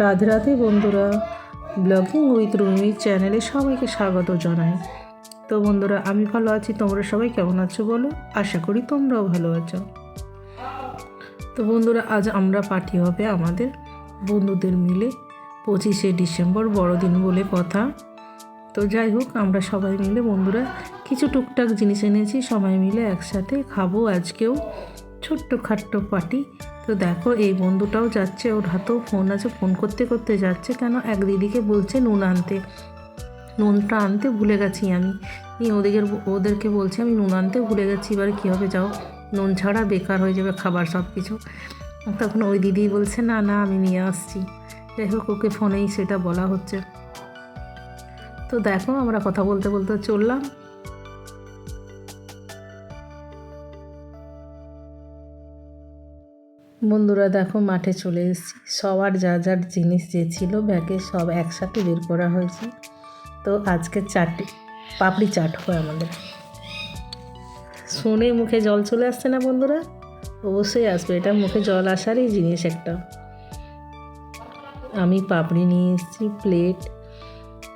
রাধে রাধে বন্ধুরা blogging with Rumi চ্যানেলে সবাইকে স্বাগত জানাই। তো বন্ধুরা, আমি ভালো আছি, তোমরা সবাই কেমন আছো বলো? আশা করি তোমরাও ভালো আছো। তো বন্ধুরা, আজ আমরা পার্টি হবে আমাদের বন্ধুদের মিলে পঁচিশে ডিসেম্বর, বড়দিন বলে কথা। তো যাই হোক, আমরা সবাই মিলে বন্ধুরা, কিছু টুকটাক জিনিস এনেছি, সবাই মিলে একসাথে খাব আজকেও। ছোট্ট খাট্ট পার্টি। তো দেখো, এই বন্ধুটাও যাচ্ছে, ওর হাতেও ফোন আছে ফোন করতে করতে যাচ্ছে কেন? এক দিদিকে বলছে নুন আনতে। নুনটা আনতে ভুলে গেছি আমি। নিয়ে ওদেরকে ওদেরকে বলছি, আমি নুন আনতে ভুলে গেছি, এবার কী হবে? যাও, নুন ছাড়া বেকার হয়ে যাবে খাবার সব কিছু তখন ওই দিদি বলছে, না না, আমি নিয়ে আসছি। যাই হোক, ওকে ফোনেই সেটা বলা হচ্ছে। তো দেখো, আমরা কথা বলতে বলতে চললাম। বন্ধুরা দেখো, মাঠে চলে এসেছি। সবার যা যার জিনিস যে ছিল, ব্যাগে সব একসাথে বের করা হয়েছে। তো আজকে চারটে, পাপড়ি চাট হয় আমাদের। শুনে মুখে জল চলে আসছে না বন্ধুরা? অবশ্যই আসবে, এটা মুখে জল আসারই জিনিস একটা। আমি পাপড়ি নিয়ে এসেছি, প্লেট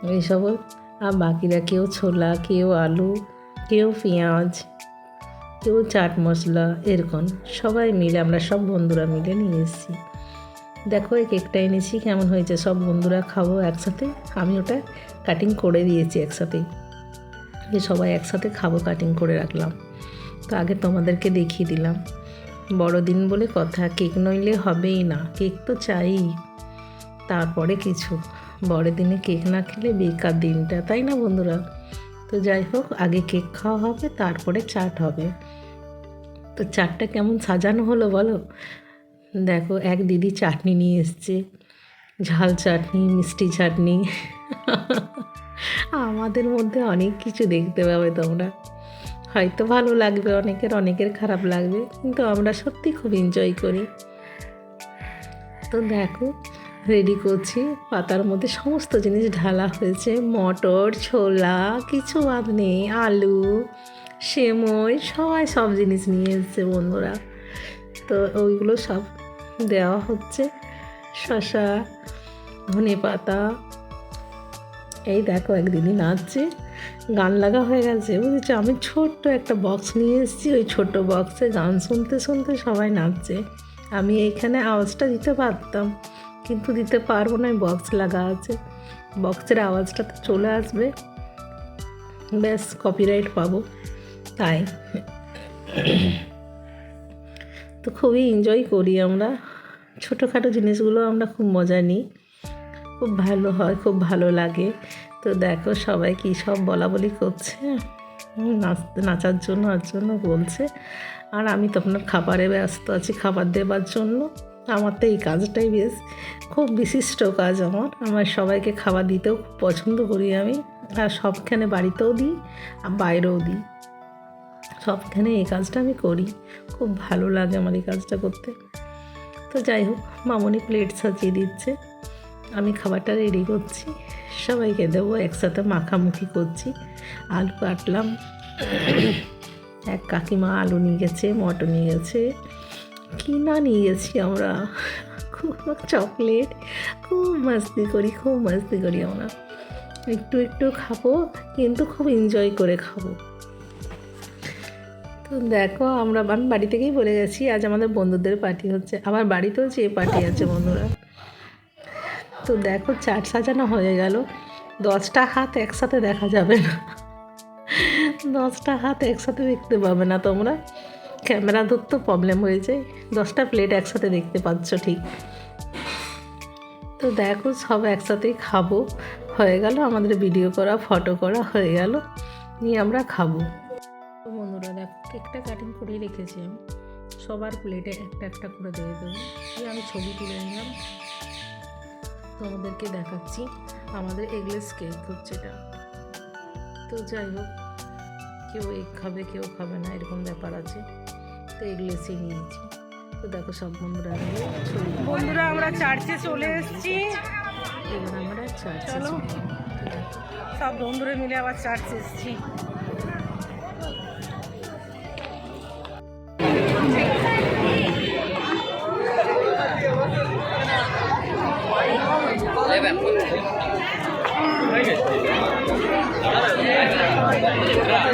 এইসব আর বাকিরা কেউ ছোলা, কেউ আলু, কেউ পেঁয়াজ। কেউ চাট মশলা, এরকম সবাই মিলে, আমরা সব বন্ধুরা মিলে নিয়ে এসেছি। দেখো, এই কেকটা এনেছি, কেমন হয়েছে? সব বন্ধুরা খাব একসাথে। আমি ওটা কাটিং করে দিয়েছি একসাথেই। যে সবাই একসাথে খাব কাটিং করে রাখলাম। তো আগে তোমাদেরকে দেখিয়ে দিলাম। বড়দিন বলে কথা, কেক নইলে হবেই না। কেক তো চাই। তারপরে কিছু। বড়দিনে কেক না খেলে বেকার দিনটা, তাই না বন্ধুরা? তো যাই হোক, আগে কেক খাওয়া হবে, তারপরে চাট হবে। তো চাটটা কেমন সাজানো হলো বলো? দেখো, এক দিদি চাটনি নিয়ে এসছে। ঝাল চাটনি, মিষ্টি চাটনি। আমাদের মধ্যে অনেক কিছু দেখতে পাবে তোমরা। হয়তো ভালো লাগবে, অনেকের অনেকের খারাপ লাগবে, কিন্তু আমরা সত্যি খুব এনজয় করি। তো দেখো রেডি করছি। পাতার মধ্যে সমস্ত জিনিস ঢালা হয়েছে। মটর, ছোলা, কিছু বাদ নেই, আলু, সেমই, সবাই সব জিনিস নিয়ে এসছে বন্ধুরা। তো ওইগুলো সব দেওয়া হচ্ছে। শশা ধনে পাতা, এই দেখো একদিনই নাচছে। গান লাগা হয়ে গেছে। বুঝেছ? আমি ছোট্ট একটা বক্স নিয়ে এসেছি। ওই ছোট্ট বক্সে গান শুনতে শুনতে সবাই নাচছে। আমি এইখানে আওয়াজটা দিতে পারতাম। কিন্তু দিতে পারব না বক্স লাগা আছে। বক্সের আওয়াজটা তো চলে আসবে। ব্যাস কপিরাইট পাবো। তাই। তো খুবই এনজয় করি আমরা। ছোটোখাটো জিনিসগুলো আমরা খুব মজা নিই। খুব ভালো হয়, খুব ভালো লাগে। তো দেখো সবাই কী সব বলা বলি করছে নাচতে নাচার জন্য, আর জন্য বলছে। আর আমি তো আপনার খাবারে ব্যস্ত আছি, খাবার দেবার জন্য। আমার তো এই কাজটাই বেশ, খুব বিশিষ্ট কাজ আমার। আমার সবাইকে খাবার দিতেও খুব পছন্দ করি আমি, আর সবখানে বাড়িতেও দিই, আর বাইরেও দিই। সবখানে এই কাজটা আমি করি, খুব ভালো লাগে আমার এই কাজটা করতে। তো যাই হোক, মামনি প্লেট সাজিয়ে দিচ্ছে, আমি খাবারটা রেডি করছি, সবাইকে দেবো, একসাথে মাখামুখি করছি, আলু কাটলাম। এক কাকিমা আলু নিয়ে গেছে, মটর নিয়ে গেছে কিনা নিয়ে গেছি আমরা? খুব চকলেট, খুব মাস্তি করি, খুব মাস্তি করি আমরা। একটু একটু খাব, কিন্তু খুব এনজয় করে খাব। তো দেখো, আমরা আমি বাড়ি থেকেই বলে গেছি, আজ আমাদের বন্ধুদের পার্টি হচ্ছে। আবার বাড়িতেও যে পার্টি আছে, বন্ধুরা। তো দেখো, চাট সাজানো হয়ে গেল। দশটা হাত একসাথে দেখা যাবে না। দশটা হাত একসাথে দেখতে পাবে না তোমরা। ক্যামেরা ধরতে প্রবলেম হয়ে যায়। দশটা প্লেট একসাথে দেখতে পাচ্ছ ঠিক। তো দেখো, সব একসাথেই খাব। হয়ে গেল, আমাদের ভিডিও করা ফটো করা হয়ে গেল। নিয়ে আমরা খাব। তো বন্ধুরা, দেখো কেকটা কাটিং করে রেখেছি আমি। সবার প্লেটে একটা একটা করে দিয়ে দেবো। আমি ছবি তুলে নিলাম। তোমাদেরকে দেখাচ্ছি আমাদের এগলেস কেক হচ্ছে এটা। তো যাই হোক, কেউ এগ খাবে, কেউ খাবে না, এরকম ব্যাপার আছে। তো এগলেসই নিয়েছি। তো দেখো সব বন্ধুরা বন্ধুরা আমরা চার্চে চলে এসেছি। এবার আমরা চার্চে চলো। সব বন্ধুরা মিলে আবার চার্চে এসেছি।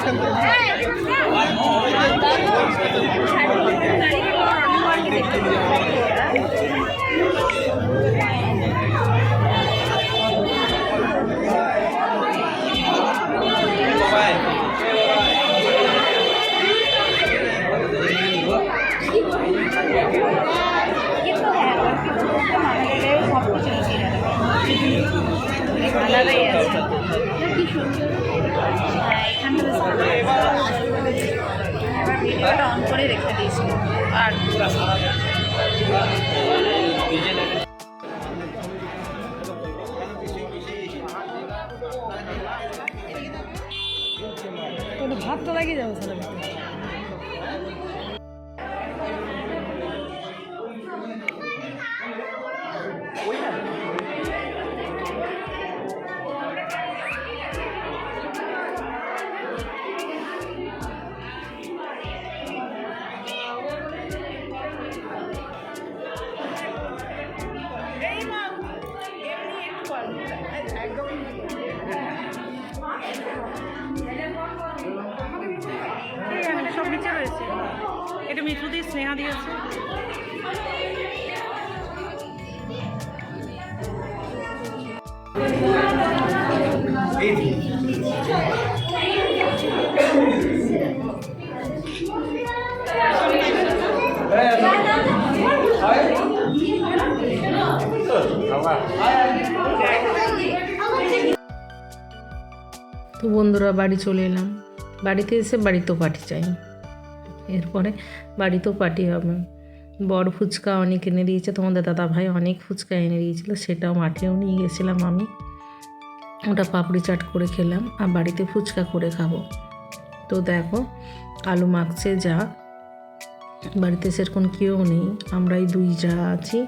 কিন্তু ভাতটা লাগিয়ে যাবে ছেলে এটা স্নেহা দিয়েছে। তো বন্ধুরা বাড়ি চলে এলাম। বাড়িতে এসে বাড়িতেও পার্টি চাই এরপরে বাড়িতেও পার্টি হবে। বড় ফুচকা অনেক এনে দিয়েছে তোমাদের দাদা ভাই অনেক ফুচকা এনে দিয়েছিল, সেটাও মাঠেও নিয়ে গেছিলাম আমি। ওটা পাপড়ি চাট করে খেলাম আর বাড়িতে ফুচকা করে খাব। তো দেখো, আলু মাখছে যা। বাড়িতে সেরকম কেউ নেই, আমরাই দুই যা আছি,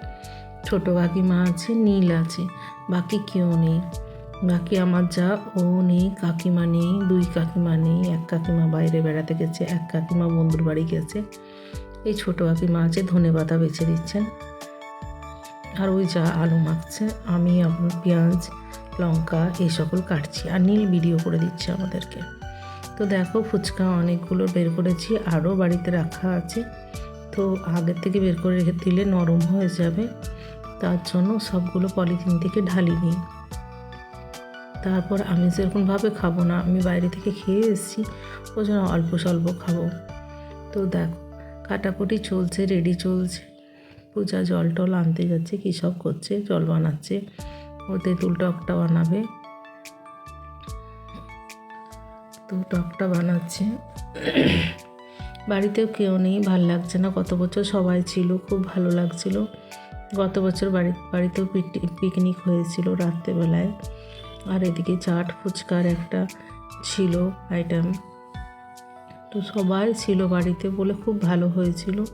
ছোটো কাকিমা আছে, নীল আছে, বাকি কেউ নেই। বাকি আমার যা ও নেই, কাকিমা নেই, দুই কাকিমা নেই, এক কাকিমা বাইরে বেড়াতে গেছে, এক কাকিমা বন্ধুর বাড়ি গেছে। এই ছোটো কাকিমা আছে, ধনে পাতা বেছে দিচ্ছেন। আর ওই যা আলু মাখছে, আমি আপনার পেঁয়াজ, লঙ্কা, এই সকল কাটছি। আর নীল ভিডিও করে দিচ্ছে আমাদেরকে। তো দেখো, ফুচকা অনেকগুলো বের করেছি, আরও বাড়িতে রাখা আছে। তো আগের থেকে বের করে রেখে দিলে নরম হয়ে যাবে। তার জন্য সবগুলো পলিথিন থেকে ঢালি নিই। তারপর আমি সেরকমভাবে খাব না। আমি বাইরে থেকে খেয়ে এসেছি ওই জন্য অল্প স্বল্প খাব। তো দেখো, কাটাকুটি চলছে রেডি চলছে। পূজা জল টল আনতে যাচ্ছে, কী সব করছে, জল বানাচ্ছে। ও তেঁতুল টকটা বানাবে। তো টকটা বানাচ্ছে। বাড়িতেও কেউ নেই, ভালো লাগছে না। গত বছর সবাই ছিল, খুব ভালো লাগছিল। গত বছর বাড়ি, বাড়িতেও পিকনিক হয়েছিল রাত্রেবেলায়। আর এদিকে চাট ফুচকার একটা ছিল আইটেম তো সবাই ছিল বাড়িতে বলে খুব ভালো হয়েছিল।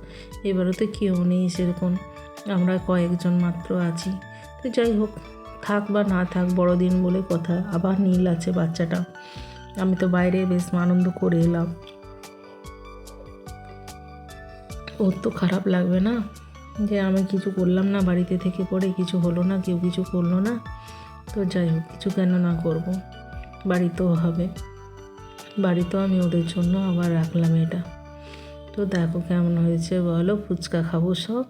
এবারও তো কেউ নেই সেরকম। আমরা কয়েকজন মাত্র আছি। তো যাই হোক, থাক বা না থাক, বড়দিন বলে কথা। আবার নীল আছে বাচ্চাটা। আমি তো বাইরে বেশ আনন্দ করে এলাম। ওর তো খারাপ লাগবে না। যে আমি কিছু করলাম না, বাড়িতে থেকে পড়ে কিছু হলো না, কেউ কিছু করল না। তো যাই হোক, কিছু কেন না করব। বাড়িতেও হবে। বাড়িতেও আমি ওদের জন্য আবার রাখলাম এটা। তো দেখো কেমন হয়েছে বলো, ফুচকা খাব সব।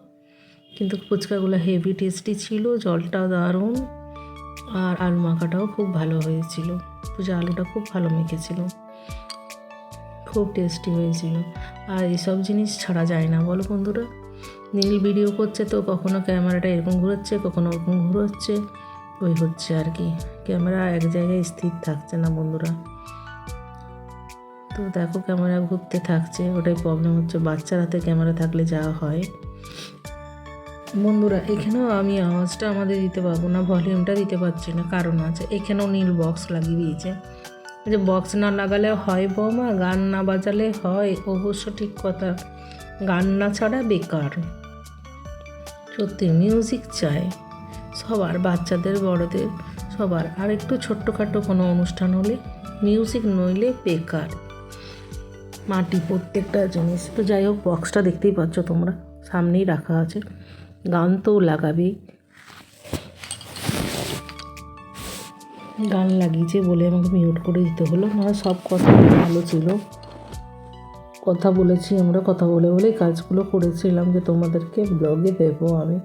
কিন্তু ফুচকাগুলো হেভি টেস্টি ছিল জলটাও দারুণ। আর আলু মাখাটাও খুব ভালো হয়েছিল। পূজা আলুটা খুব ভালো মেখেছিল। খুব টেস্টি হয়েছিল। আর এইসব জিনিস ছাড়া যায় না বলো বন্ধুরা। নীল ভিডিও করছে তো কখনো ক্যামেরাটা এরকম ঘুরোচ্ছে, কখনো ওরকম ঘুরোচ্ছে। ওই হচ্ছে আর কি। ক্যামেরা এক জায়গায় স্থির থাকছে না বন্ধুরা। তো দেখো ক্যামেরা ঘুরতে থাকছে, ওটাই প্রবলেম হচ্ছে। বাচ্চার হাতে ক্যামেরা থাকলে যা হয়। বন্ধুরা, এখানেও আমি আওয়াজটা আমাদের দিতে পারব না, ভলিউমটা দিতে পারছি না, কারণ আছে। এখানেও নীল বক্স লাগিয়ে দিয়েছে। যে বক্স না লাগালে হয় বৌমা, গান না বাজালে হয়, অবশ্য ঠিক কথা। গান না ছাড়া বেকার। সত্যি মিউজিক চাই। সবার, বাচ্চাদের, বড়দের, সবার। আর একটু ছোট্টখাটো কোনো অনুষ্ঠান হলে মিউজিক নইলে বেকার। মাটি প্রত্যেকটা জিনিস। তো যাই হোক বক্সটা দেখতেই পাচ্ছ তোমরা। সামনেই রাখা আছে। গান তো লাগাবেই গান লাগিয়েছে বলে আমাকে মিউট করে দিতে হলো। না সব কথা ভালো ছিল। কথা বলেছি আমরা, কথা বলে বলে কাজগুলো করেছিলাম যে তোমাদেরকে ব্লগে দেবো আমি।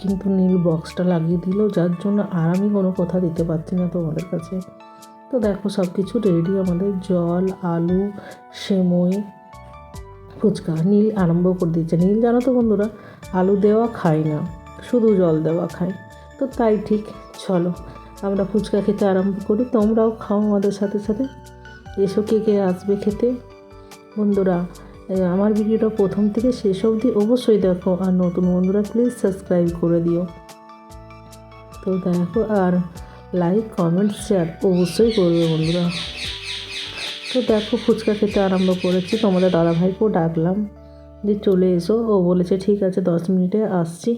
কিন্তু নীল বক্সটা লাগিয়ে দিল, যার জন্য আর আমি কোনো কথা দিতে পারছি না তোমাদের কাছে। তো দেখো সব কিছু রেডি আমাদের জল, আলু, সেমই, ফুচকা, নীল আরম্ভ করে দিয়েছে। নীল, জানো তো বন্ধুরা, আলু দেওয়া খায় না, শুধু জল দেওয়া খায়। তো তাই ঠিক, চলো, আমরা ফুচকা খেতে আরম্ভ করি। তোমরাও খাও আমাদের সাথে সাথে। এসো কে কে আসবে খেতে? বন্ধুরা আমার ভিডিওটা প্রথম থেকে শেষ অবধি অবশ্যই দেখো আর নতুন বন্ধুরা প্লিজ সাবস্ক্রাইব করে দিও। তো দেখো আর লাইক কমেন্ট শেয়ার অবশ্যই করবে বন্ধুরা। তো দেখো ফুচকা খেতে আরম্ভ করেছি, তোমাদের দাদাভাইকেও ডাকলাম যে চলে এসো। ও বলেছে, ঠিক আছে, দশ মিনিটে আসছি।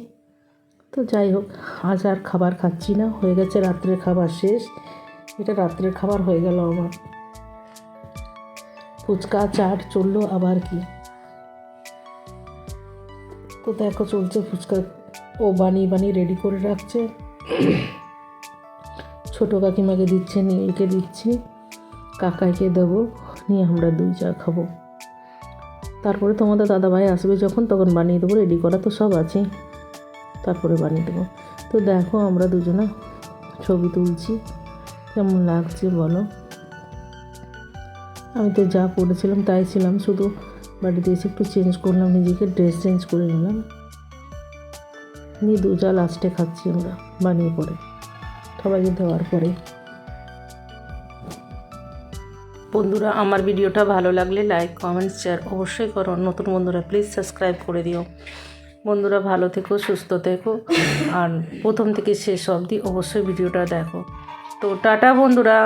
তো যাই হোক, আজ আর খাবার খাচ্ছি না, হয়ে গেছে রাত্রের খাবার শেষ। এটা রাত্রের খাবার হয়ে গেল আমার। ফুচকা, চাট চলল আবার কি? তো দেখো চলছে ফুচকা। ও বানিয়ে বানিয়ে রেডি করে রাখছে। ছোটো কাকিমাকে দিচ্ছে নীলকে দিচ্ছি কাকাইকে দেবো, নিয়ে আমরা দুই চা খাব। তারপরে তোমাদের দাদাভাই আসবে যখন, তখন বানিয়ে দেবো রেডি করা তো সব আছে। তারপরে বানিয়ে দেবো। তো দেখো আমরা দুজনা ছবি তুলছি। কেমন লাগছে বলো? আমি তো যা পড়েছিলাম তাই ছিলাম শুধু বাড়িতে এসে একটু চেঞ্জ করলাম, নিজেকে ড্রেস চেঞ্জ করে নিলাম। নিয়ে দু লাস্টে খাচ্ছি আমরা, বানিয়ে পরে। সবাইকে দেওয়ার পরে। বন্ধুরা, আমার ভিডিওটা ভালো লাগলে লাইক কমেন্ট শেয়ার অবশ্যই করো। নতুন বন্ধুরা প্লিজ সাবস্ক্রাইব করে দিও। বন্ধুরা, ভালো থেকো, সুস্থ থেকো। আর প্রথম থেকে শেষ অবধি অবশ্যই ভিডিওটা দেখো। তো টাটা বন্ধুরা।